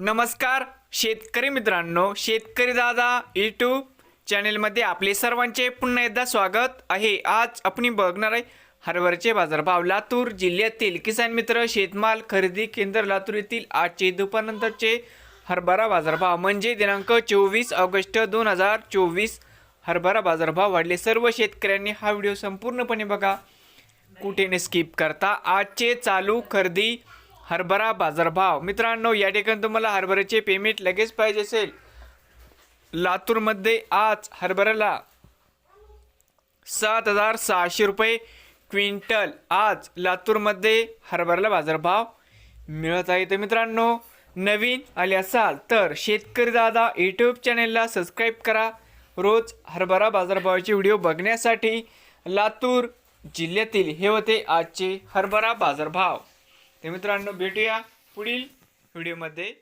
नमस्कार शेतकरी मित्रांनो शेतकरी दादा यूट्यूब चॅनेलमध्ये आपले सर्वांचे पुन्हा एकदा स्वागत आहे. आज आपण बघणार आहे हरभऱ्याचे बाजारभाव. लातूर जिल्ह्यातील किसान मित्र शेतमाल खरेदी केंद्र लातूर येथील आजचे दुपारनंतरचे हरभरा बाजारभाव. म्हणजे दिनांक चोवीस ऑगस्ट दोन हजार चोवीस हरभरा बाजारभाव वाढले. सर्व शेतकऱ्यांनी हा व्हिडिओ संपूर्णपणे बघा. कुठे स्किप करता. आजचे चालू खरेदी हरभरा बाजारभाव. मित्रांनो या ठिकाणी तुम्हाला हरभऱ्याचे पेमेंट लगेच पाहिजे असेल. लातूरमध्ये आज हरभऱ्याला सात हजार सहाशे रुपये क्विंटल. आज लातूरमध्ये हरभऱ्याला बाजारभाव मिळत आहे. तर मित्रांनो नवीन आले असाल तर शेतकरी दादा यूट्यूब चॅनेलला सबस्क्राईब करा. रोज हरभरा बाजारभावाचे व्हिडिओ बघण्यासाठी लातूर जिल्ह्यातील हे होते आजचे हरभरा बाजारभाव. तर मित्रांनो भेटूया पुढील व्हिडिओमध्ये